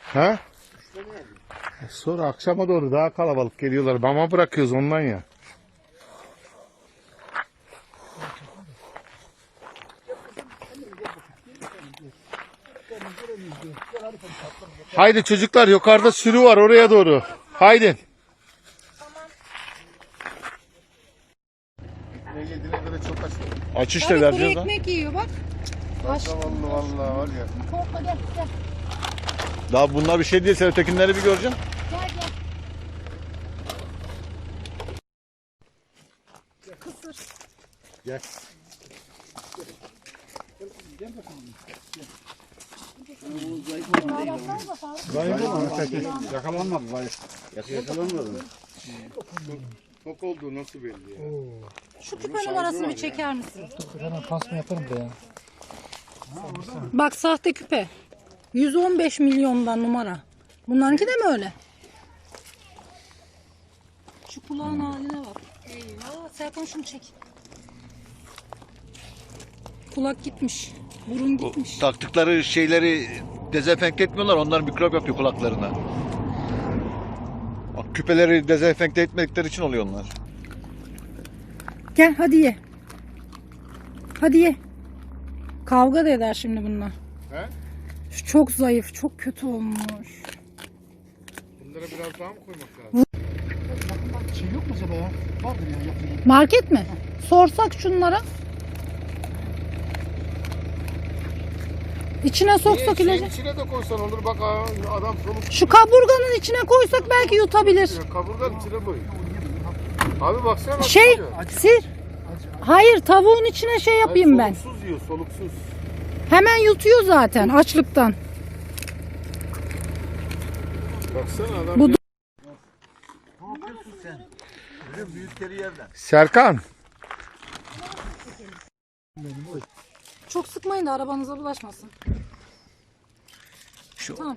Ha? Sonra akşama doğru daha kalabalık geliyorlar. Mama bırakıyoruz ondan ya. Haydi çocuklar yukarıda sürü var oraya doğru. Haydi. Ne yediğine göre çok aç. Aç işte Tabii kuru vereceğiz ha. ekmek yiyor bak. Aç. Vallahi vallahi var ya. Korkma gel gel. Daha bunlar bir şey değil. Sen ötekinleri bir göreceksin. Gel gel. Kısır. Gel. Yakalanmadı zayıf. Yakalanmadı. Tok olduğu nasıl belli ya? Şu küpe numarasını bir çeker misin? Hemen pasma yaparım da ya. Bak sahte küpe. 115 milyondan numara. Bunlarınki de mi öyle? Şu kulağın haline bak. Eyvah. Serkan şunu çek. Kulak gitmiş. Burun gitmiş. Taktıkları şeyleri dezenfekte etmiyorlar. Onlar mikrop yapıyor kulaklarına. Bak, küpeleri dezenfekte etmedikleri için oluyor onlar. Gel hadi ye. Hadi ye. Kavga da eder şimdi bunlar. He? Şu çok zayıf, çok kötü olmuş. Bunlara biraz daha mı koymak lazım? Şey yok mu acaba ya? Vardır ya yakında. Market mi? Sorsak şunlara. İçine soksak Şeyin ilacı. içine de koysan olur bak ha, adam soluk Şu kaburganın içine koysak belki yutabilir. diyor. Kaburganın içine koy. Abi baksana Şey, yiyor. sil. Hayır, tavuğun içine şey Hayır, yapayım ben. Soluksuz yiyor soluksuz. Hemen yutuyor zaten açlıktan. Baksana adam. Bu- ya. Büyükleri yerden. Serkan. Çok sıkmayın da arabanıza bulaşmasın. Şu Tamam.